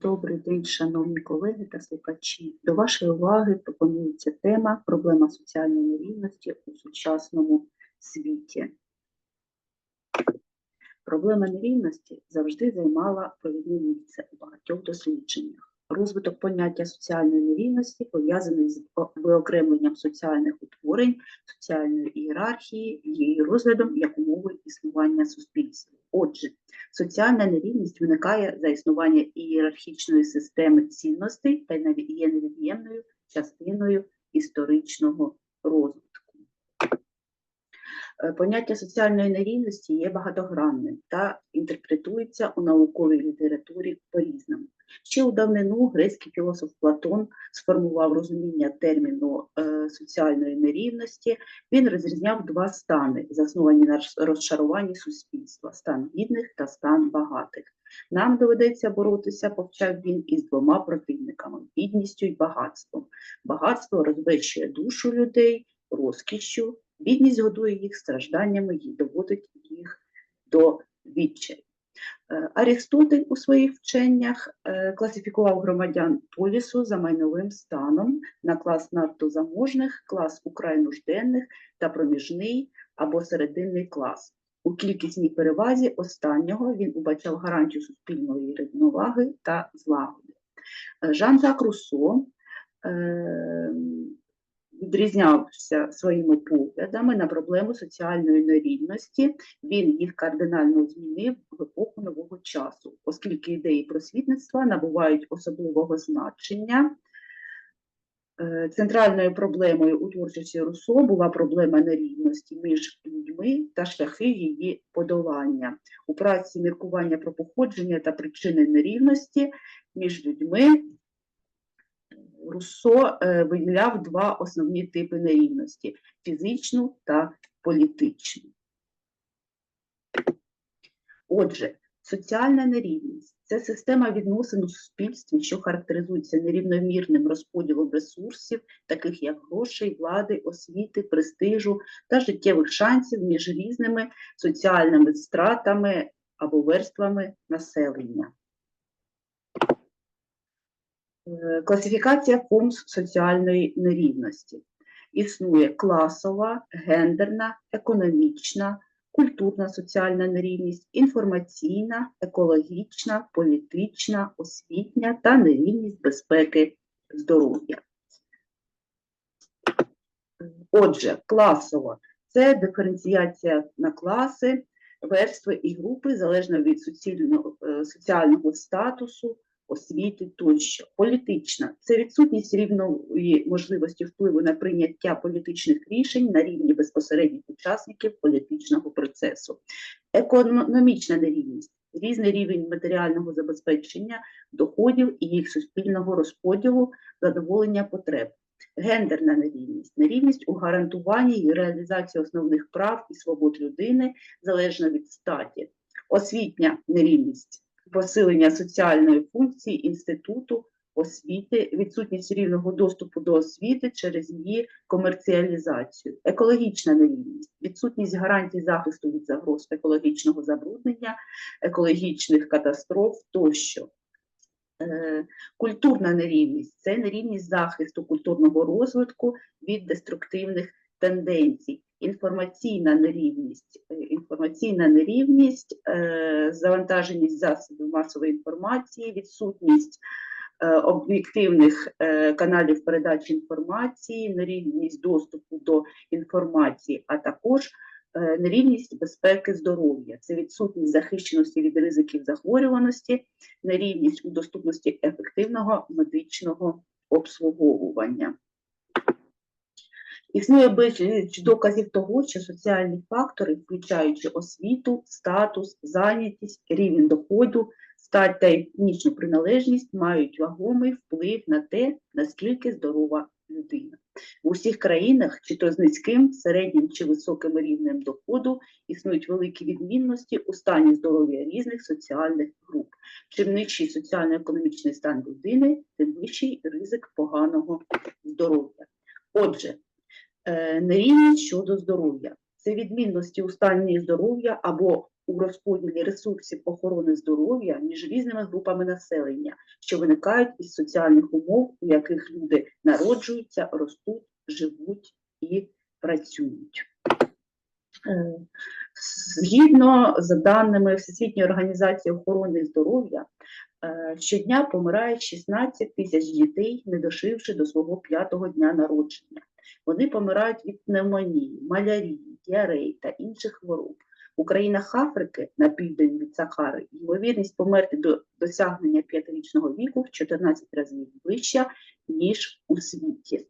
Добрий день, шановні колеги та слухачі. До вашої уваги пропонується тема проблема соціальної нерівності у сучасному світі. Проблема нерівності завжди займала провідне місце у багатьох дослідженнях. Розвиток поняття соціальної нерівності пов'язаний з виокремленням соціальних утворень, соціальної ієрархії, її розглядом як умови існування суспільства. Отже, Соціальна нерівність виникає за існування ієрархічної системи цінностей та є невід'ємною частиною історичного розвитку. Е, Поняття соціальної нерівності є багатогранним та інтерпретується у науковій літературі по-різному. Ще у давнину грецький філософ Платон сформував розуміння терміну е, соціальної нерівності. Він розрізняв два стани, засновані на роз- розшаруванні суспільства: стан бідних та стан багатих. Нам доведеться боротися, повчав він, із двома противниками бідністю і багатством. Багатство розвещує душу людей розкішшю, бідність годує їх стражданнями і доводить їх до відчаю. Е, Арістотель у своїх вченнях е, класифікував громадян полісу за майновим станом на клас надто заможних, клас украй нужденних та проміжний або серединний клас. У кількісній перевазі останнього він убачав гарантію суспільної рівноваги та злагоди. Е, Жан-Жак Руссо відрізнявся своїми поглядами на проблему соціальної нерівності. Він їх кардинально змінив в епоху нового часу, оскільки ідеї просвітництва набувають особливого значення. Е, Центральною проблемою у творчості Руссо була проблема нерівності між людьми та шляхи її подолання. У праці міркування про походження та причини нерівності між людьми Руссо е, виділяв два основні типи нерівності фізичну та політичну. Отже, соціальна нерівність це система відносин у суспільстві, що характеризується нерівномірним розподілом ресурсів, таких як грошей, влади, освіти, престижу та життєвих шансів між різними соціальними стратами або верствами населення. Е, Класифікація форм соціальної нерівності. Існує класова, гендерна, економічна, культурна соціальна нерівність, інформаційна, екологічна, політична, освітня та нерівність безпеки здоров'я. Отже, класова це диференціація на класи, верстви і групи залежно від е, соціального статусу, освіти тощо. Політична це відсутність рівної можливості впливу на прийняття політичних рішень на рівні безпосередніх учасників політичного процесу. Економічна нерівність різний рівень матеріального забезпечення, доходів і їх суспільного розподілу, задоволення потреб. Гендерна нерівність нерівність у гарантуванні і реалізації основних прав і свобод людини залежно від статі. Освітня нерівність посилення соціальної функції інституту освіти, відсутність рівного доступу до освіти через її комерціалізацію, екологічна нерівність, відсутність гарантій захисту від загроз екологічного забруднення, екологічних катастроф тощо. Е, Культурна нерівність це нерівність захисту культурного розвитку від деструктивних тенденцій. Інформаційна нерівність, е, інформаційна нерівність, е, завантаженість засобів масової інформації, відсутність е, об'єктивних каналів передачі інформації, нерівність доступу до інформації, а також нерівність безпеки здоров'я. Це відсутність захищеності від ризиків захворюваності, нерівність у доступності ефективного медичного обслуговування. Існує безліч доказів того, що соціальні фактори, включаючи освіту, статус, зайнятість, рівень доходу, стать та етнічну приналежність, мають вагомий вплив на те, наскільки здорова людина. В усіх країнах, чи то з низьким, середнім чи високим рівнем доходу, існують великі відмінності у стані здоров'я різних соціальних груп. Чим нижчий соціально-економічний стан людини, тим вищий ризик поганого здоров'я. Отже, нерівність щодо здоров'я. Це відмінності у стані здоров'я або у розподілі ресурсів охорони здоров'я між різними групами населення, що виникають із соціальних умов, у яких люди народжуються, ростуть, живуть і працюють. Е, Згідно з даними Всесвітньої організації охорони здоров'я, е, щодня помирає 16 тисяч дітей, не доживши до свого п'ятого дня народження. Вони помирають від пневмонії, малярії, діареї та інших хвороб. У країнах Африки на південь від Сахари ймовірність померти до досягнення п'ятирічного віку в 14 разів вища, ніж у світі.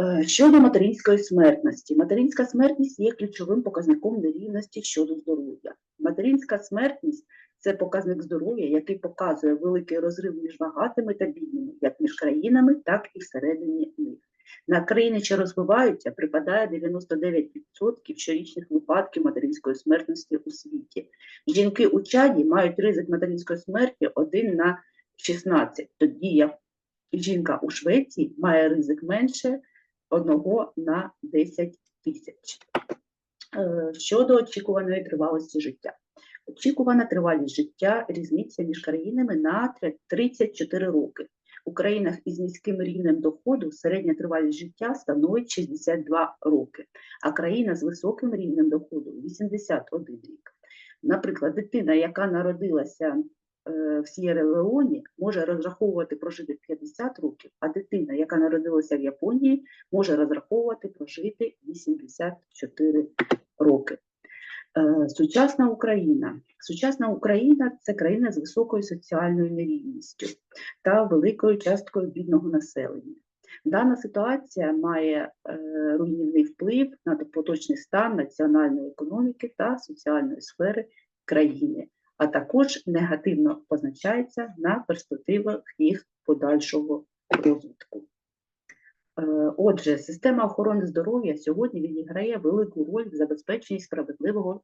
Е, Щодо материнської смертності. Материнська смертність є ключовим показником нерівності щодо здоров'я. Материнська смертність це показник здоров'я, який показує великий розрив між багатими та бідними, як між країнами, так і всередині них. На країни, що розвиваються, припадає 99% щорічних випадків материнської смертності у світі. Жінки у чаді мають ризик материнської смерті 1 на 16, тоді як жінка у Швеції має ризик менше 1 на 10 тисяч. Е, Щодо очікуваної тривалості життя. Очікувана тривалість життя різниця між країнами на 34 роки. У країнах із низьким рівнем доходу середня тривалість життя становить 62 роки, а країна з високим рівнем доходу 81 рік. Наприклад, дитина, яка народилася е, в С'єра-Леоні, може розраховувати прожити 50 років, а дитина, яка народилася в Японії, може розраховувати прожити 84 роки. Е, Сучасна Україна. Сучасна Україна це країна з високою соціальною нерівністю та великою часткою бідного населення. Дана ситуація має е, руйнівний вплив на поточний стан національної економіки та соціальної сфери країни, а також негативно позначається на перспективах їх подальшого розвитку. Е, Отже, система охорони здоров'я сьогодні відіграє велику роль в забезпеченні справедливого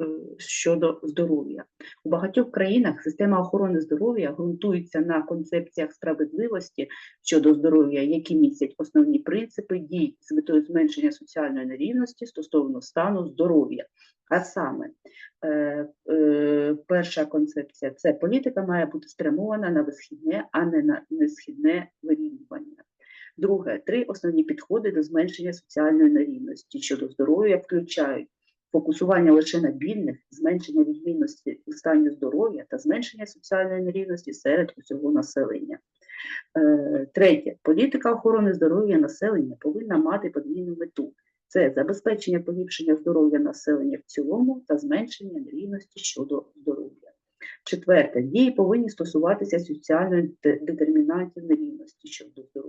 е, щодо здоров'я. У багатьох країнах система охорони здоров'я ґрунтується на концепціях справедливості щодо здоров'я, які містять основні принципи дій з метою зменшення соціальної нерівності стосовно стану здоров'я. А саме, е, перша концепція це політика має бути спрямована на висхідне, а не на несхідне вирівнювання. Друге, три основні підходи до зменшення соціальної нерівності щодо здоров'я включають фокусування лише на бідних, зменшення відмінності у стані здоров'я та зменшення соціальної нерівності серед усього населення. Е, Третє, політика охорони здоров'я населення повинна мати подвійну мету. Це забезпечення поліпшення здоров'я населення в цілому та зменшення нерівності щодо здоров'я. Четверте, дії повинні стосуватися соціальної де- детермінантів нерівності щодо здоров'я.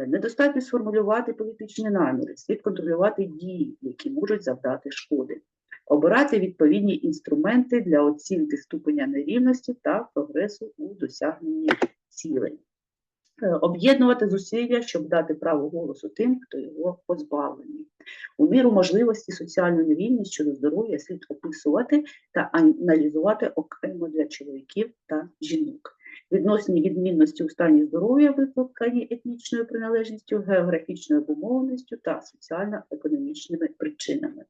Е, Недостатньо сформулювати політичні наміри, слід контролювати дії, які можуть завдати шкоди, обирати відповідні інструменти для оцінки ступеня нерівності та прогресу у досягненні цілей. Е, Об'єднувати зусилля, щоб дати право голосу тим, хто його позбавлений. У міру можливості соціальну нерівність щодо здоров'я слід описувати та аналізувати окремо для чоловіків та жінок. Відносні відмінності у стані здоров'я викликані етнічною приналежністю, географічною обумовленістю та соціально-економічними причинами.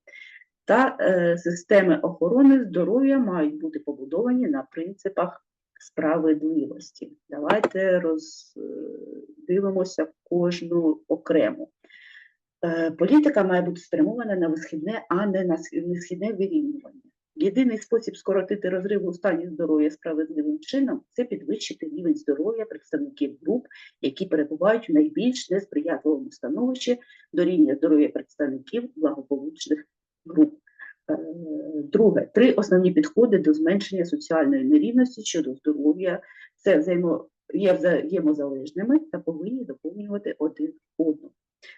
Та е, системи охорони здоров'я мають бути побудовані на принципах справедливості. Давайте роздивимося кожну окремо. Е, Політика має бути спрямована на висхідне, а не на несхідне вирівнювання. Єдиний спосіб скоротити розрив у стані здоров'я справедливим чином це підвищити рівень здоров'я представників груп, які перебувають у найбільш несприятливому становищі до рівня здоров'я представників благополучних груп. Е, Друге, три основні підходи до зменшення соціальної нерівності щодо здоров'я. Це взаємо, є взаємозалежними та повинні доповнювати один одного.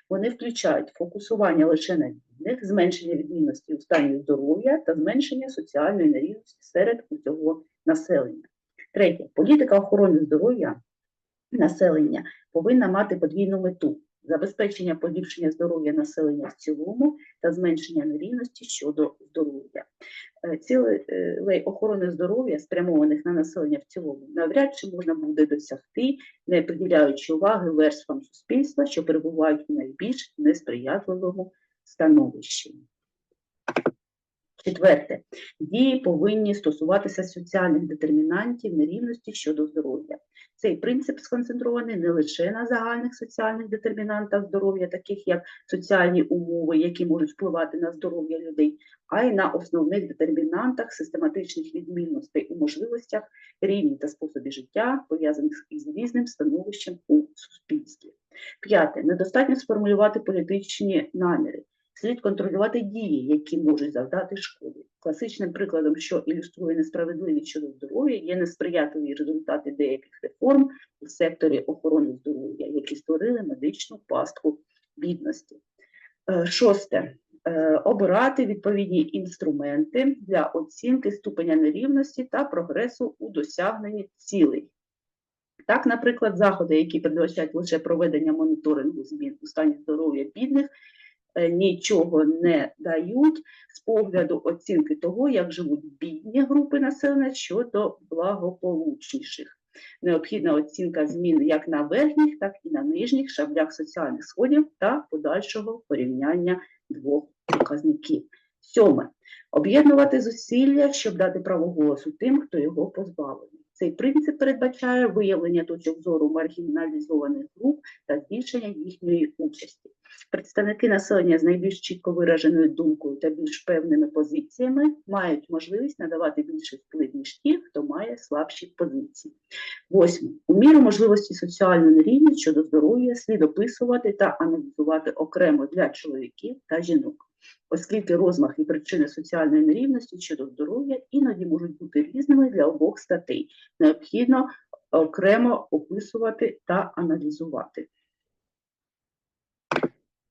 Вони включають фокусування лише на бідних, зменшення відмінності у стані здоров'я та зменшення соціальної нерівності серед усього населення. Третє, політика охорони здоров'я населення повинна мати подвійну мету забезпечення поліпшення здоров'я населення в цілому та зменшення нерівності щодо здоров'я. Е, Цілей охорони здоров'я, спрямованих на населення в цілому, навряд чи можна буде досягти, не приділяючи уваги верствам суспільства, що перебувають у найбільш несприятливому становищі. Четверте, дії повинні стосуватися соціальних детермінантів нерівності щодо здоров'я. Цей принцип сконцентрований не лише на загальних соціальних детермінантах здоров'я, таких як соціальні умови, які можуть впливати на здоров'я людей, а й на основних детермінантах систематичних відмінностей у можливостях, рівні та способі життя, пов'язаних із різним становищем у суспільстві. П'яте, недостатньо сформулювати політичні наміри. Слід контролювати дії, які можуть завдати шкоди. Класичним прикладом, що ілюструє несправедливість щодо здоров'я, є несприятливі результати деяких реформ у секторі охорони здоров'я, які створили медичну пастку бідності. Е, Шосте. Е, Обирати відповідні інструменти для оцінки ступеня нерівності та прогресу у досягненні цілей. Так, наприклад, заходи, які передбачають лише проведення моніторингу змін у стані здоров'я бідних, нічого не дають з погляду оцінки того, як живуть бідні групи населення щодо благополучніших. Необхідна оцінка змін як на верхніх, так і на нижніх шаблях соціальних сходів та подальшого порівняння двох показників. Сьоме. Об'єднувати зусилля, щоб дати право голосу тим, хто його позбавлений. Цей принцип передбачає виявлення точок зору маргіналізованих груп та збільшення їхньої участі. Представники населення з найбільш чітко вираженою думкою та більш певними позиціями мають можливість надавати більший вплив, ніж ті, хто має слабші позиції. Восьме. У міру можливості соціальної нерівність щодо здоров'я слід описувати та аналізувати окремо для чоловіків та жінок, оскільки розмах і причини соціальної нерівності щодо здоров'я іноді можуть бути різними для обох статей. Необхідно окремо описувати та аналізувати.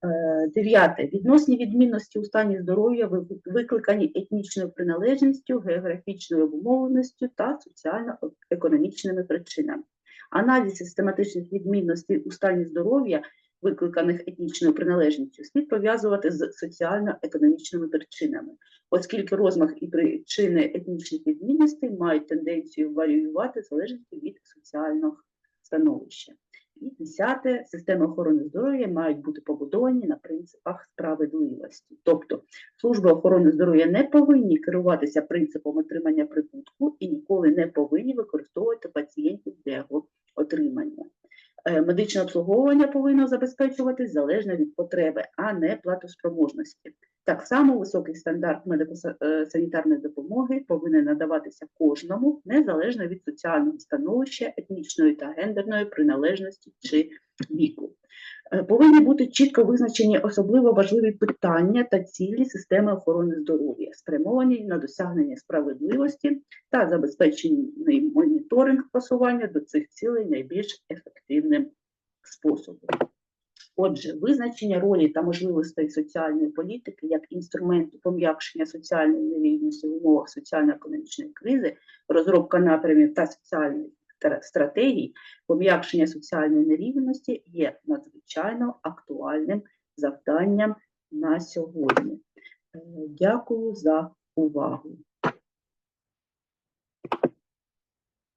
Е, Дев'яте. Відносні відмінності у стані здоров'я викликані етнічною приналежністю, географічною обумовленістю та соціально-економічними причинами. Аналіз систематичних відмінностей у стані здоров'я, викликаних етнічною приналежністю, слід пов'язувати з соціально-економічними причинами, оскільки розмах і причини етнічних відмінностей мають тенденцію варіювати залежності від соціального становища. І десяте, системи охорони здоров'я мають бути побудовані на принципах справедливості. Тобто служби охорони здоров'я не повинні керуватися принципом отримання прибутку і ніколи не повинні використовувати пацієнтів для його отримання. Е, Медичне обслуговування повинно забезпечуватись залежно від потреби, а не платоспроможності. Так само високий стандарт медико-санітарної допомоги повинен надаватися кожному, незалежно від соціального становища, етнічної та гендерної приналежності чи віку. Е, Повинні бути чітко визначені особливо важливі питання та цілі системи охорони здоров'я, спрямовані на досягнення справедливості та забезпечений моніторинг просування до цих цілей найбільш ефективним способом. Отже, визначення ролі та можливостей соціальної політики як інструменту пом'якшення соціальної нерівності в умовах соціально-економічної кризи, розробка напрямів та соціальних стратегій, пом'якшення соціальної нерівності є надзвичайно актуальним завданням на сьогодні. Е, Дякую за увагу.